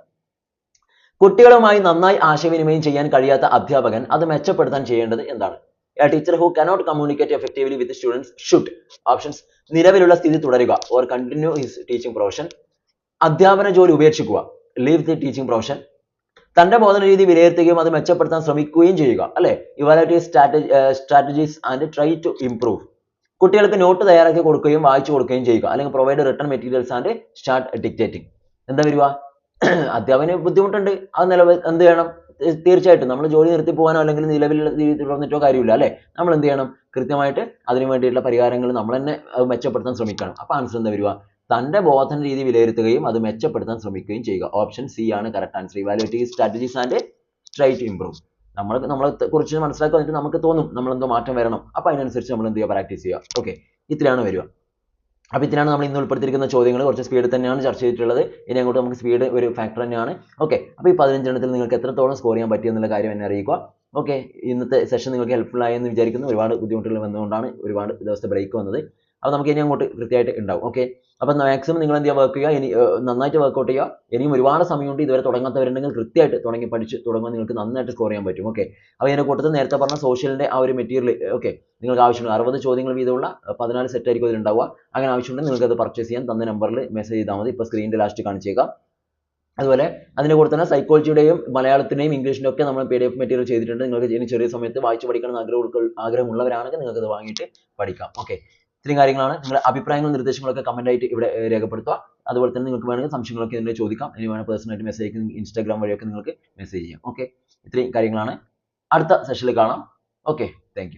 കുട്ടികളുമായി നന്നായി ആശയവിനിമയം ചെയ്യാൻ കഴിയാത്ത അധ്യാപകൻ അത് മെച്ചപ്പെടുത്താൻ ചെയ്യേണ്ടത് എന്താണ്? A teacher who cannot communicate effectively with students should options നിലവിലുള്ള സ്ഥിതി തുടരുക. Or continue his teaching profession അധ്യാപന ജോലി ഉപേക്ഷിക്കുക. ലീവ് ദി ടീച്ചിങ് പ്രൊഫഷൻ തന്റെ ബോധന രീതി വിലയിരുത്തുകയും അത് മെച്ചപ്പെടുത്താൻ ശ്രമിക്കുകയും ചെയ്യുക അല്ലേ? Evaluate strategy strategies and try to improve കുട്ടികൾക്ക് നോട്ട് തയ്യാറാക്കി കൊടുക്കുകയും വായിച്ചു കൊടുക്കുകയും ചെയ്യുക അല്ലെങ്കിൽ provide written materials and start dictating എന്താ വരുക? അധ്യാപന ബുദ്ധിമുട്ടുണ്ട് അത് നില എന്ത് ചെയ്യണം? തീർച്ചയായിട്ടും നമ്മൾ ജോലി നിർത്തി പോകാനോ അല്ലെങ്കിൽ നിലവിലുള്ള രീതി തുടർന്നിട്ടോ കാര്യമില്ല അല്ലേ? നമ്മൾ എന്ത് ചെയ്യണം? കൃത്യമായിട്ട് അതിന് വേണ്ടിയിട്ടുള്ള പരിഹാരങ്ങൾ നമ്മൾ തന്നെ മെച്ചപ്പെടുത്താൻ ശ്രമിക്കണം. അപ്പൊ ആൻസർ എന്താ വരിക? തന്റെ ബോധന രീതി വിലയിരുത്തുകയും അത് മെച്ചപ്പെടുത്താൻ ശ്രമിക്കുകയും ചെയ്യുക. ഓപ്ഷൻ സി ആണ് correct answer evaluating strategies and try to improve നമ്മൾ നമ്മളെ കുറിച്ച് മനസ്സിലാക്കി വന്നിട്ട് നമുക്ക് തോന്നും നമ്മൾ എന്തോ മാറ്റം വരണം. അപ്പൊ അതിനനുസരിച്ച് നമ്മൾ എന്ത് ചെയ്യുക? പ്രാക്ടീസ് ചെയ്യുക. ഓക്കെ ഇത്രയാണ് വരിക. അപ്പൊ ഇത്രയാണ് നമ്മൾ ഇന്ന് ഉൾപ്പെടുത്തിയിരിക്കുന്ന ചോദ്യങ്ങൾ. കുറച്ച് സ്പീഡ് തന്നെയാണ് ചർച്ച ചെയ്തിട്ടുള്ളത്. ഇനി അങ്ങോട്ട് നമുക്ക് സ്പീഡ് ഒരു ഫാക്ടർ തന്നെയാണ്. ഓക്കെ അപ്പൊ ഈ പതിനഞ്ചെണ്ണത്തിൽ നിങ്ങൾക്ക് എത്രത്തോളം സ്കോർ ചെയ്യാൻ പറ്റി എന്നുള്ള കാര്യം എന്നെ അറിയിക്കുക. ഓക്കെ ഇന്നത്തെ സെഷൻ നിങ്ങൾക്ക് ഹെൽപ്ഫുൾ ആയെന്ന് വിചാരിക്കുന്നു. ഒരുപാട് ബുദ്ധിമുട്ടുകൾ വന്നുകൊണ്ടാണ് ഒരുപാട് ദിവസത്തെ ബ്രേക്ക് വന്നത്. അപ്പോൾ നമുക്ക് ഇനി അങ്ങോട്ട് കൃത്യമായിട്ട് ഉണ്ടാവും. ഓക്കെ അപ്പം മാക്സിമം നിങ്ങൾ എന്ത് ചെയ്യുക? വർക്ക് ചെയ്യുക. ഇനി നന്നായിട്ട് വർക്കൗട്ട് ചെയ്യുക. ഇനിയും ഒരുപാട് സമയമുണ്ട്. ഇതുവരെ തുടങ്ങാത്തവരുണ്ടെങ്കിൽ കൃത്യമായിട്ട് തുടങ്ങി പഠിച്ച് തുടങ്ങുമ്പോൾ നിങ്ങൾക്ക് നന്നായിട്ട് സ്കോർ ചെയ്യാൻ പറ്റും. ഓക്കെ അപ്പോൾ ഇതിന്റെ കൂട്ടത്തിൽ നേരത്തെ പറഞ്ഞ സോഷ്യലിന്റെ ആ ഒരു മെറ്റീരിയൽ ഓക്കെ നിങ്ങൾക്ക് ആവശ്യമുള്ള അറുപത് ചോദ്യങ്ങൾ വീതമുള്ള പതിനാല് സെറ്റ് ആയിരിക്കും ഇതിലുണ്ടാവുക അങ്ങനെ ആവശ്യമുണ്ടെങ്കിൽ നിങ്ങൾക്ക് അത് പർച്ചേസ് ചെയ്യാൻ തന്ന നമ്പറിൽ മെസ്സേജ് ചെയ്താൽ മതി. ഇപ്പോൾ സ്ക്രീനിന്റെ ലാസ്റ്റ് കാണിച്ചേക്കാം അതുപോലെ അതിന്റെ കൂടെ തന്നെ സൈക്കോളജിയുടെയും മലയാളത്തിന്റെയും ഒക്കെ നമ്മൾ പി ഡി എഫ് മെറ്റീരിയൽ ചെയ്തിട്ടുണ്ട്. നിങ്ങൾക്ക് ഇനി ചെറിയ സമയത്ത് വായിച്ച് പഠിക്കണം എന്ന് ആഗ്രഹം ആഗ്രഹമുള്ളവരാണെങ്കിൽ നിങ്ങൾക്ക് അത് വാങ്ങിയിട്ട് പഠിക്കാം. ഓക്കെ ഇത്രയും കാര്യങ്ങളാണ്. നിങ്ങളുടെ അഭിപ്രായങ്ങളും നിർദ്ദേശങ്ങളൊക്കെ കമന്റ് ആയിട്ട് ഇവിടെ രേഖപ്പെടുത്തുക. അതുപോലെ തന്നെ നിങ്ങൾക്ക് വേണമെങ്കിൽ സംശയങ്ങളൊക്കെ ഇതിനെ ചോദിക്കാം. ഇനി വേണമെങ്കിൽ പേഴ്സണലായിട്ട് മെസ്സേജ് അയക്കും. ഇൻസ്റ്റാഗ്രാം വഴിയൊക്കെ നിങ്ങൾക്ക് മെസ്സേജ് ചെയ്യാം. ഓക്കെ ഇത്രയും കാര്യങ്ങളാണ്. അടുത്ത സെഷനിൽ കാണാം. Okay thank